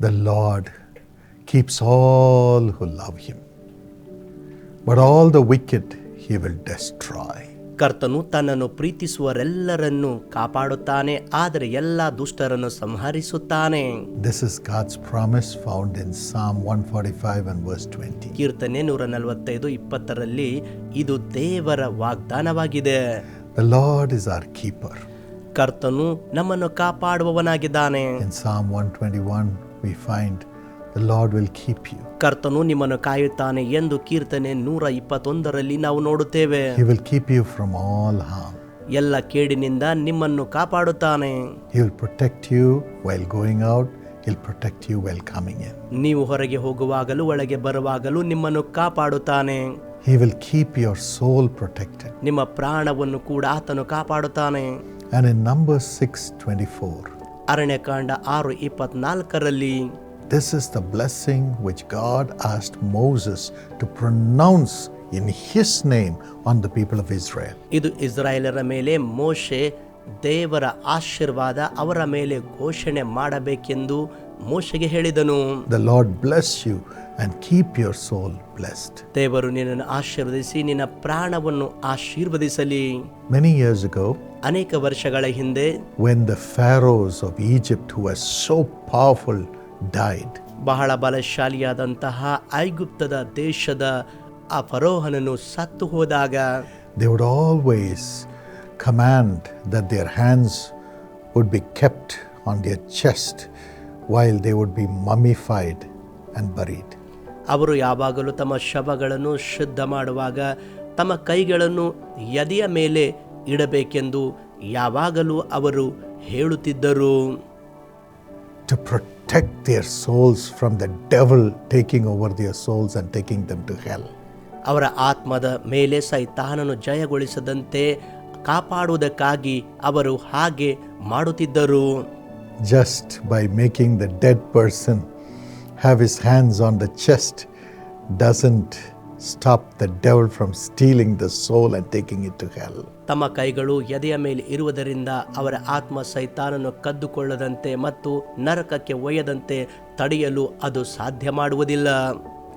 The Lord keeps all who love him, but all the wicked he will destroy. ಕರ್ತನು ತನ್ನನ್ನು ಪ್ರೀತಿಸುವರೆಲ್ಲರನ್ನು ಕಾಪಾಡುತ್ತಾನೆ ಆದರೆ ಎಲ್ಲ ದುಷ್ಟರನ್ನು ಸಂಹರಿಸುತ್ತಾನೆ This is God's promise found in Psalm 145 and verse 20. ಕೀರ್ತನೆ ನೂರ ನಲವತ್ತೈದು ಇಪ್ಪತ್ತರಲ್ಲಿ ಇದು ದೇವರ ವಾಗ್ದಾನವಾಗಿದೆ The Lord is our keeper. ಕರ್ತನು ನಮ್ಮನ್ನು ಕಾಪಾಡುವವನಾಗಿದ್ದಾನೆ In Psalm 121, we find the Lord will keep you. ಕರ್ತನು ನಿಮ್ಮನ್ನು ಕಾಯುತ್ತಾನೆ ಎಂದು ಕೀರ್ತನೆ ನೂರ ಇಪ್ಪತ್ತೊಂದರಲ್ಲಿ ನಾವು ನೋಡುತ್ತೇವೆ He will keep you from all harm. ಎಲ್ಲ ಕೇಡಿನಿಂದ ನಿಮ್ಮನ್ನು ಕಾಪಾಡುತ್ತಾನೆ He will protect you while going out. He'll protect you while coming in. ನೀವು ಹೊರಗೆ ಹೋಗುವಾಗಲೂ ಒಳಗೆ ಬರುವಾಗಲೂ ನಿಮ್ಮನ್ನು ಕಾಪಾಡುತ್ತಾನೆ He will keep your soul protected. ನಿಮ್ಮ ಪ್ರಾಣವನ್ನು ಕೂಡ ಆತನು ಕಾಪಾಡುತ್ತಾನೆ And in Numbers 6:24, ಅರಣ್ಯಕಾಂಡ ಆರು ಇಪ್ಪತ್ನಾಲ್ಕರಲ್ಲಿ this is the blessing which God asked Moses to pronounce in his name on the people of Israel. ಇದು ಇಸ್ರಾಯೇಲರ ಮೇಲೆ ಮೋಶೆ ದೇವರ ಆಶೀರ್ವಾದ ಅವರ ಮೇಲೆ ಘೋಷಣೆ ಮಾಡಬೇಕೆಂದು ಮೋಶೆಗೆ ಹೇಳಿದನು The Lord bless you and keep your soul blessed. ದೇವರು ನಿನ್ನನ್ನು ಆಶೀರ್ವದಿಸಿ ನಿನ್ನ ಪ್ರಾಣವನ್ನು ಆಶೀರ್ವದಿಸಲಿ Many years ago, ಅನೇಕ ವರ್ಷಗಳ ಹಿಂದೆ when the pharaohs of Egypt, who were so powerful, died, ಬಹಳ ಬಲಶಾಲಿಯಾದಂತಹ ಐಗುಪ್ತದ ದೇಶದ ಆ ಫರೋಹನನು ಸತ್ತು ಹೋದಾಗ they would always command that their hands would be kept on their chest while they would be mummified and buried. ಅವರು ಯಾವಾಗಲೂ ತಮ್ಮ ಶವಗಳನ್ನು ಶುದ್ಧ ಮಾಡುವಾಗ ತಮ್ಮ ಕೈಗಳನ್ನು ಎದೆಯ ಮೇಲೆ ಇಡಬೇಕೆಂದು ಯಾವಾಗಲೂ ಅವರು ಹೇಳುತ್ತಿದ್ದರು To protect their souls from the devil taking over their souls and taking them to hell. ಅವರ ಆತ್ಮದ ಮೇಲೆ ಸೈತಾನನು ಜಯಗೊಳಿಸದಂತೆ ಕಾಪಾಡುವುದಕ್ಕಾಗಿ ಅವರು ಹಾಗೆ ಮಾಡುತ್ತಿದ್ದರು Just by making the dead person have his hands on the chest doesn't stop the devil from stealing the soul and taking it to hell. ತಮ್ಮ ಕೈಗಳು ಎದೆಯ ಮೇಲೆ ಇರುವುದರಿಂದ ಅವರ ಆತ್ಮ ಸೈತಾನನ್ನು ಕದ್ದುಕೊಳ್ಳದಂತೆ ಮತ್ತು ನರಕಕ್ಕೆ ಒಯ್ಯದಂತೆ ತಡೆಯಲು ಅದು ಸಾಧ್ಯ ಮಾಡುವುದಿಲ್ಲ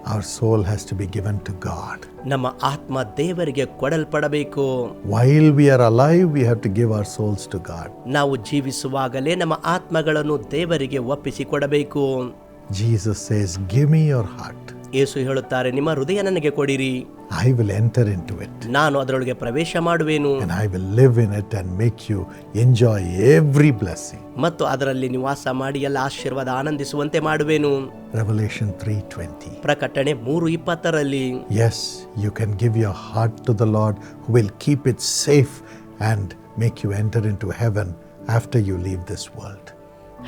Our soul has to be given to God. ನಮ್ಮ ಆತ್ಮ ದೇವರಿಗೆ ಕೊಡಲ್ಪಡಬೇಕು While we are alive, we have to give our souls to God. ನಾವು ಜೀವಿಸುವಾಗಲೇ ನಮ್ಮ ಆತ್ಮಗಳನ್ನು ದೇವರಿಗೆ ಒಪ್ಪಿಸಿಕೊಡಬೇಕು Jesus says, Give me your heart. ಯೇಸು ಹೇಳುತ್ತಾರೆ ನಿಮ್ಮ ಹೃದಯ ನನಗೆ ಕೊಡಿರಿ I will enter into it ನಾನು ಅದರೊಳಗೆ ಪ್ರವೇಶ ಮಾಡುವೆನು and I will live in it and make you enjoy every blessing. ಮತ್ತು ಅದರಲ್ಲಿ ನಿವಾಸ ಮಾಡಿ ಎಲ್ಲ ಆಶೀರ್ವಾದ ಆನಂದಿಸುವಂತೆ ಮಾಡುವೆನು Revelation 3:20. ಪ್ರಕಟಣೆ ಮೂರು ಇಪ್ಪತ್ತರಲ್ಲಿ Yes, you can give your heart to the Lord who will keep it safe and make you enter into heaven after you leave this world.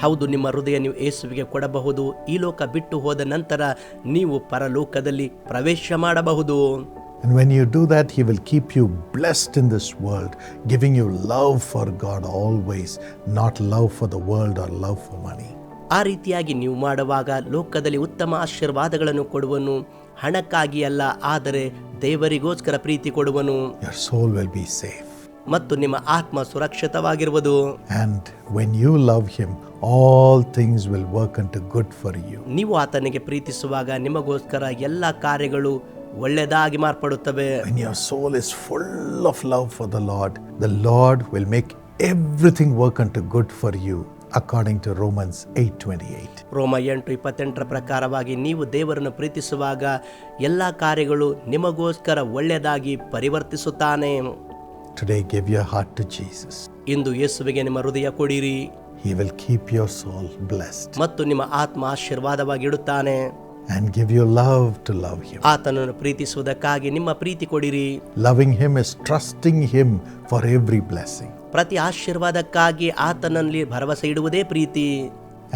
ಹೌದು ನಿಮ್ಮ ಹೃದಯ ನೀವು ಯೇಸುವಿಗೆ ಕೊಡಬಹುದು ಈ ಲೋಕ ಬಿಟ್ಟು ಹೋದ ನಂತರ ನೀವು ಪರಲೋಕದಲ್ಲಿ ಪ್ರವೇಶ ಮಾಡಬಹುದು And when you do that, He will keep you blessed in this world, giving you love for God always, not love for the world or love for money. ಆ ರೀತಿಯಾಗಿ ನೀವು ಮಾಡುವಾಗ ಲೋಕದಲ್ಲಿ ಉತ್ತಮ ಆಶೀರ್ವಾದಗಳನ್ನು ಕೊಡುವನು ಹಣಕ್ಕಾಗಿ ಅಲ್ಲ ಆದರೆ ದೇವರಿಗೋಸ್ಕರ ಪ್ರೀತಿ ಕೊಡುವನು Your soul will be safe. ಮತ್ತು ನಿಮ್ಮ ಆತ್ಮ ಸುರಕ್ಷಿತವಾಗಿರುವುದು And when you love Him, all things will work unto good for you. ನೀವು ಆತನಿಗೆ ಪ್ರೀತಿಸುವಾಗ ನಿಮಗೋಸ್ಕರ ಎಲ್ಲ ಕಾರ್ಯಗಳು ಒಳ್ಳೆಯದಾಗಿ ಮಾರ್ಪಡುತ್ತವೆ When your soul is full of love for the Lord, the Lord will make everything work unto good for you, according to Romans 8:28. ರೋಮ ಎಂಟು ಇಪ್ಪತ್ತೆಂಟರ ಪ್ರಕಾರವಾಗಿ ನೀವು ದೇವರನ್ನು ಪ್ರೀತಿಸುವಾಗ ಎಲ್ಲ ಕಾರ್ಯಗಳು ನಿಮಗೋಸ್ಕರ ಒಳ್ಳೆಯದಾಗಿ ಪರಿವರ್ತಿಸುತ್ತಾನೆ Today, give your heart to Jesus. ಇಂದು ಯೇಸುವಿಗೆ ನಿಮ್ಮ ಹೃದಯ ಕೊಡಿರಿ He will keep your soul blessed ಮತ್ತು ನಿಮ್ಮ ಆತ್ಮ ಆಶೀರ್ವಾದವಾಗಿ ಇಡುತ್ತಾನೆ and give you love to love Him. ಆತನನ್ನು ಪ್ರೀತಿಸುವುದಕ್ಕಾಗಿ ನಿಮ್ಮ ಪ್ರೀತಿ ಕೊಡಿರಿ Loving Him is trusting Him for every blessing, ಪ್ರತಿ ಆಶೀರ್ವಾದಕ್ಕಾಗಿ ಆತನಲ್ಲಿ ಭರವಸೆ ಇಡುವುದೇ ಪ್ರೀತಿ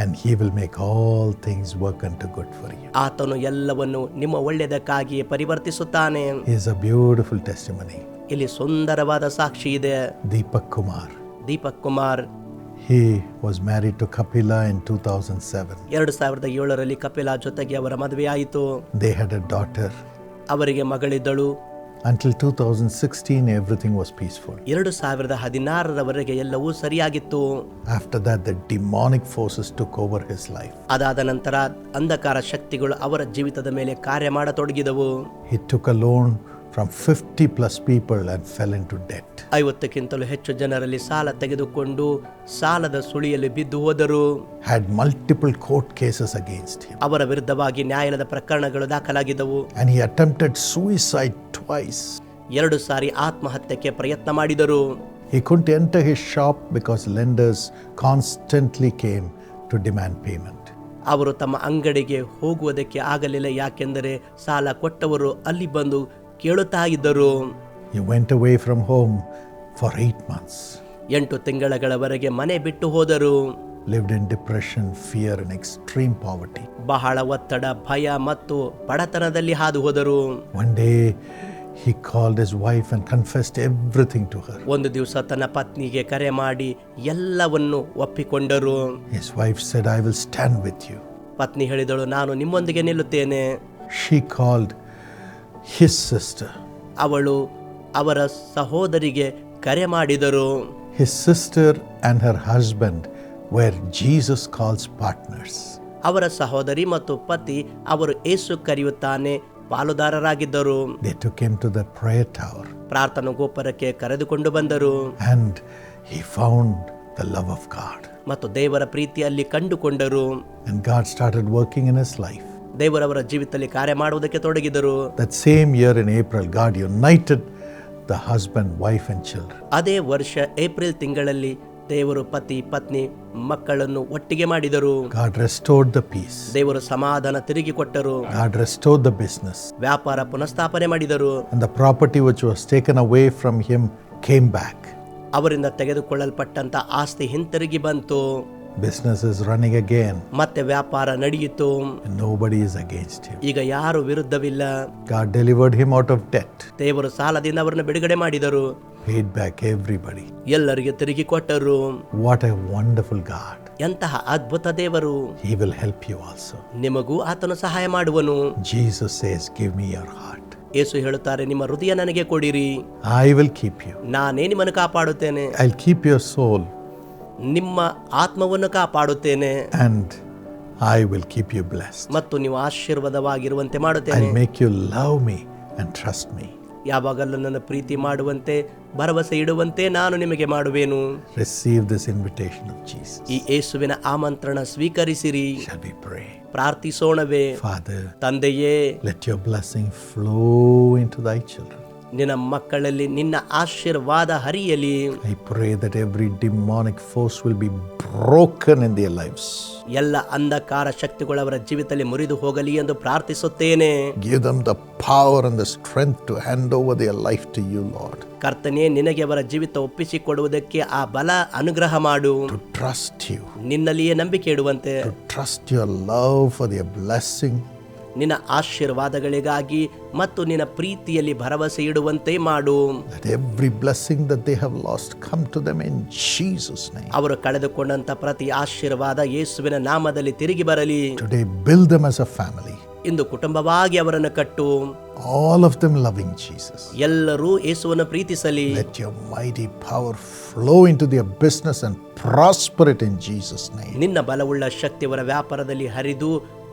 and He will make all things work unto good for you. ಆತನು ಎಲ್ಲವನ್ನು ನಿಮ್ಮ ಒಳ್ಳೆಯದಕ್ಕಾಗಿ ಪರಿವರ್ತಿಸುತ್ತಾನೆ He is a beautiful testimony. ಇಲ್ಲಿ ಸುಂದರವಾದ ಸಾಕ್ಷಿ ಇದೆ. Deepak Kumar. Deepak Kumar. He was married to Kapila in 2007. ಎರಡು ಸಾವಿರದ ಏಳರಲ್ಲಿ ಕಪಿಲಾ ಜೊತೆಗೆ ಅವರ ಮದುವೆಯಾಯಿತು. They had a daughter, ಅವರಿಗೆ ಮಗಳಿದ್ದಳು. Until 2016, everything was peaceful. ಎರಡು ಸಾವಿರದ ಹದಿನಾರರವರೆಗೆ ಎಲ್ಲವೂ ಸರಿಯಾಗಿತ್ತು. After that, the demonic forces took over his life. ಅದಾದ ನಂತರ ಅಂಧಕಾರ ಶಕ್ತಿಗಳು ಅವರ ಜೀವಿತದ ಮೇಲೆ ಕಾರ್ಯ ಮಾಡತೊಡಗಿದವು. He took a loan from 50 plus people and fell into debt. ಐವತ್ತಕ್ಕಿಂತಲೂ ಹೆಚ್ಚು ಜನರಲ್ಲಿ ಸಾಲ ತೆಗೆದುಕೊಂಡು ಸಾಲದ ಸುಳಿಯಲ್ಲಿ ಬಿದ್ದು ಹೋದರು Had multiple court cases against him. ಅವರ ವಿರುದ್ಧವಾಗಿ ನ್ಯಾಯಾಲಯದ ಪ್ರಕರಣಗಳು ದಾಖಲಾಗಿದ್ದವು And he attempted suicide twice. ಎರಡು ಸಾರಿ ಆತ್ಮಹತ್ಯೆಗೆ ಪ್ರಯತ್ನ ಮಾಡಿದರು He couldn't enter his shop because lenders constantly came to demand payment. ಅವರು ತಮ್ಮ ಅಂಗಡಿಗೆ ಹೋಗುವುದಕ್ಕೆ ಆಗಲಿಲ್ಲ ಯಾಕೆಂದರೆ ಸಾಲ ಕೊಟ್ಟವರು ಅಲ್ಲಿ ಬಂದು ಕೇಳುತ್ತಾ ಇದ್ದರು. From home for eight months, ಎಂಟು ತಿಂಗಳಗಳವರೆಗೆ ಮನೆ ಬಿಟ್ಟು ಹೋದರು. Lived in depression fear and extreme poverty ಬಹಳ ಒತ್ತಡ ಭಯ ಮತ್ತು ಬಡತನದಲ್ಲಿ ಹಾದು ಹೋದರು. One day he called his wife and confessed everything to her ಒಂದು ದಿವಸ ತನ್ನ ಪತ್ನಿಗೆ ಕರೆ ಮಾಡಿ ಎಲ್ಲವನ್ನು ಒಪ್ಪಿಕೊಂಡರು. His wife said I will stand with you ಪತ್ನಿ ಹೇಳಿದಳು ನಾನು ನಿಮ್ಮೊಂದಿಗೆ ನಿಲ್ಲುತ್ತೇನೆ. She called his sister. ಅವಳು ಅವರ ಸಹೋದರಿಗೆ ಕರೆ ಮಾಡಿದರು His sister and her husband were Jesus calls partners. ಅವರ ಸಹೋದರಿ ಮತ್ತು ಪತಿ ಅವರು ಏಸು ಕರೆಯುತ್ತಾನೆ ಪಾಲುದಾರರಾಗಿದ್ದರು They took him to the prayer tower ಪ್ರಾರ್ಥನಾ ಗೋಪುರಕ್ಕೆ ಕರೆದುಕೊಂಡು ಬಂದರು and he found the love of God. ಮತ್ತು ದೇವರ ಪ್ರೀತಿಯಲ್ಲಿ ಕಂಡುಕೊಂಡರು And God started working in his life. ದೇವರವರ ಜೀವಿತದಲ್ಲಿ ಕಾರ್ಯ ಮಾಡುವುದಕ್ಕೆ ತೊಡಗಿದರು. That same year in April God united the husband wife and children. ಅದೇ ವರ್ಷ ಏಪ್ರಿಲ್ ತಿಂಗಳಲ್ಲಿ ದೇವರು ಪತಿ ಪತ್ನಿ ಮಕ್ಕಳನ್ನು ಒಟ್ಟಿಗೆ ಮಾಡಿದರು. ಗಾಡ್ ರೆಸ್ಟೋರ್ಡ್ ದ ಪೀಸ್ ದೇವರು ಸಮಾಧಾನ ತಿರುಗಿ ಕೊಟ್ಟರು. ಗಾಡ್ ರೆಸ್ಟೋರ್ಡ್ ದ ಬಿಸ್ನೆಸ್ ವ್ಯಾಪಾರ ಪುನಃಸ್ಥಾಪನೆ ಮಾಡಿದರು. The property property which was taken away from him came back. ಅವರಿಂದ ತೆಗೆದುಕೊಳ್ಳಲ್ಪಟ್ಟಂತ ಆಸ್ತಿ ಹಿಂತಿರುಗಿ ಬಂತು. Business is running again, ಮತ್ತೆ ವ್ಯಾಪಾರ ನಡೆಯಿತು and nobody is against him. ಈಗ ಯಾರು ವಿರುದ್ಧವಿಲ್ಲ God delivered him out of debt, ದೇವರು ಸಾಲದಿಂದ ಅವರನ್ನು ಬಿಡುಗಡೆ ಮಾಡಿದರು paid back everybody. ಎಲ್ಲರಿಗೆ ತಿರುಗಿ ಕೊಟ್ಟರು What a wonderful God. ಎಂತಹ ಅದ್ಭುತ ದೇವರು He will help you also. ನಿಮಗೂ ಆತನು ಸಹಾಯ ಮಾಡುವನು Jesus says, Give me your heart. ಏಸು ಹೇಳುತ್ತಾರೆ ನಿಮ್ಮ ಹೃದಯ ನನಗೆ ಕೊಡಿರಿ I will keep you. ನಾನೇ ನಿಮ್ಮನ್ನು ಕಾಪಾಡುತ್ತೇನೆ I'll keep your soul ನಿಮ್ಮ ಆತ್ಮವನ್ನು ಕಾಪಾಡುತ್ತೇನೆ and I will keep you blessed. ಮತ್ತು ನೀವು ಆಶೀರ್ವಾದವಾಗಿರುವಂತೆ ಮಾಡುತ್ತೇನೆ I'll make you love me and trust me. ಯಾವಾಗಲೂ ನನ್ನ ಪ್ರೀತಿ ಮಾಡುವಂತೆ ಭರವಸೆ ಇಡುವಂತೆ ನಾನು ನಿಮಗೆ ಮಾಡುವೆನು Receive this invitation of Jesus. ಈ ಯೇಸುವಿನ ಆಮಂತ್ರಣ ಸ್ವೀಕರಿಸಿರಿ Shall we pray? ಪ್ರಾರ್ಥಿಸೋಣವೇ Father, ತಂದೆಯೇ let your blessing flow into thy children. ನಿನ್ನ ಮಕ್ಕಳಲ್ಲಿ ನಿನ್ನ ಆಶೀರ್ವಾದ ಹರಿಯಲಿ. I pray that every demonic force will be broken in their lives ಎಲ್ಲ ಅಂಧಕಾರ ಶಕ್ತಿಗಳು ಅವರ ಜೀವಿತದಲ್ಲಿ ಮುರಿದು ಹೋಗಲಿ ಎಂದು ಪ್ರಾರ್ಥಿಸುತ್ತೇನೆ. Give them the power and the strength to hand over their life to you Lord ಕರ್ತನೆ ನಿನಗೆ ಅವರ ಜೀವಿತ ಒಪ್ಪಿಸಿಕೊಡುವುದಕ್ಕೆ ಆ ಬಲ ಅನುಗ್ರಹ ಮಾಡು. ಟು ಟ್ರಸ್ಟ್ ಯು ನಿನ್ನಲ್ಲಿಯೇ ನಂಬಿಕೆ ಇಡುವಂತೆ. To trust your love for their blessing, ನಿನ್ನ ಆಶೀರ್ವಾದಗಳಿಗಾಗಿ ಮತ್ತು ನಿನ್ನ ಪ್ರೀತಿಯಲ್ಲಿ ಭರವಸೆ ಇಡುವಂತೆ ಮಾಡು every blessing that they have lost come to them in Jesus' name. ಅವರು ಕಳೆದುಕೊಂಡಂತ ಪ್ರತಿ ಆಶೀರ್ವಾದ ಯೇಸುವಿನ ನಾಮದಲ್ಲಿ ತಿರುಗಿ ಬರಲಿ today build them as a family ಇಂದು ಕುಟುಂಬವಾಗಿ ಅವರನ್ನು ಕಟ್ಟು all of them loving Jesus. ಎಲ್ಲರೂ ಯೇಸುವನ್ನು ಪ್ರೀತಿಸಲಿ Let your mighty power flow into their business and prosper it in Jesus' name. ನಿನ್ನ ಬಲವುಳ್ಳ ಶಕ್ತಿ ಅವರ ವ್ಯಾಪಾರದಲ್ಲಿ ಹರಿದು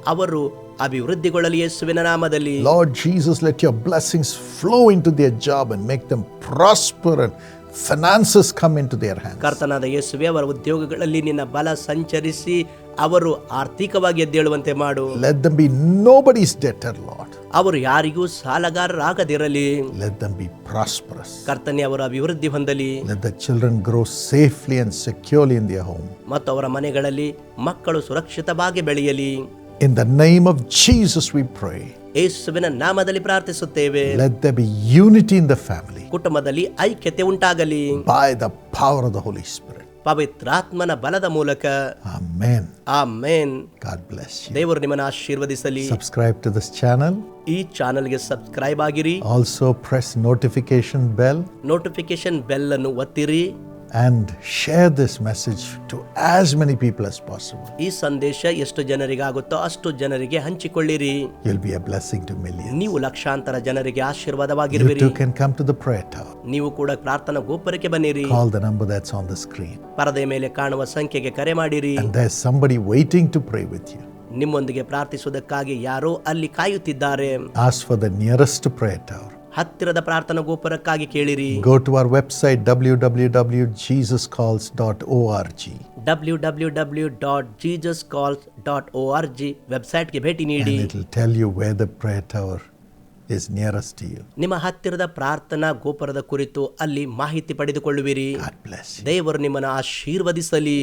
ಅವರು ಅಭಿವೃದ್ಧಿಗೊಳ್ಳಲಿ ಯೇಸುವಿನ ನಾಮದಲ್ಲಿ Lord Jesus, let your blessings flow into their job and make them prosper and finances come into their hands. ಕರ್ತನಾದ ಯೇಸುವೆ ಅವರ ಉದ್ಯೋಗಗಳಲ್ಲಿ ನಿನ್ನ ಬಲ ಸಂಚರಿಸಿ ಅವರು ಆರ್ಥಿಕವಾಗಿ ಎದ್ದೇಳುವಂತೆ ಮಾಡು Let them be nobody's debtor, Lord. ಅವರು ಯಾರಿಗೂ ಸಾಲಗಾರರಾಗದಿರಲಿ Let them be prosperous. ಕರ್ತನೆ ಅವರ ಅಭಿವೃದ್ಧಿ ಹೊಂದಲಿ Let the children grow safely and securely in their home. ಮತ್ತು ಅವರ ಮನೆಗಳಲ್ಲಿ ಮಕ್ಕಳು ಸುರಕ್ಷಿತವಾಗಿ ಬೆಳೆಯಲಿ In the name of Jesus, we pray. ಯೇಸುವಿನ ನಾಮದಲ್ಲಿ ಪ್ರಾರ್ಥಿಸುತ್ತೇವೆ Let there be unity in the family ಕುಟುಂಬದಲ್ಲಿ ಐಕ್ಯತೆ ಉಂಟಾಗಲಿ by the power of the Holy Spirit. ಪವಿತ್ರಾತ್ಮನ ಬಲದ ಮೂಲಕ Amen. ಆ ಮೇನ್ God bless you. ದೇವರು ನಿಮ್ಮನ್ನು ಆಶೀರ್ವದಿಸಲಿ Subscribe to this channel. ಈ ಚಾನಲ್ಗೆ ಸಬ್ಸ್ಕ್ರೈಬ್ ಆಗಿರಿ Also, press notification bell notification bell ಅನ್ನು ಒತ್ತಿರಿ and share this message to as many people as possible. ಈ ಸಂದೇಶ ಎಷ್ಟು ಜನರಿಗಾಗುತ್ತೋ ಅಷ್ಟು ಜನರಿಗೆ ಹಂಚಿಕೊಳ್ಳಿರಿ You'll be a blessing to millions. ನೀವು ಲಕ್ಷಾಂತರ ಜನರಿಗೆ You ಆಶೀರ್ವಾದವಾಗಿರುವಿರಿ too can come to the prayer tower. ನೀವು ಕೂಡ ಪ್ರಾರ್ಥನಾ ಗೋಪುರಕ್ಕೆ ಬನ್ನಿರಿ Call the number that's on the screen. ಪರದೆ ಮೇಲೆ ಕಾಣುವ ಸಂಖ್ಯೆಗೆ ಕರೆ ಮಾಡಿರಿ And there's somebody waiting to pray with you. ನಿಮ್ಮೊಂದಿಗೆ ಪ್ರಾರ್ಥಿಸುವುದಕ್ಕಾಗಿ ಯಾರೋ ಅಲ್ಲಿ ಕಾಯುತ್ತಿದ್ದಾರೆ Ask for the nearest prayer tower. ಹತ್ತಿರದ ಪ್ರಾರ್ಥನಾ ಗೋಪುರಕ್ಕಾಗಿ ಕೇಳಿರಿ Go to our website www.jesuscalls.org. W W W dot Jesus Calls dot O R G ವೆಬ್ಸೈಟ್ಗೆ ಭೇಟಿ ನೀಡಿ tell it'll tell you where the prayer tower is nearest to you. ನಿಮ್ಮ ಹತ್ತಿರದ ಪ್ರಾರ್ಥನಾ ಗೋಪುರದ ಕುರಿತು ಅಲ್ಲಿ ಮಾಹಿತಿ ಪಡೆದುಕೊಳ್ಳುವಿರಿ God bless you. ದೇವರು ನಿಮ್ಮನ್ನು ಆಶೀರ್ವದಿಸಲಿ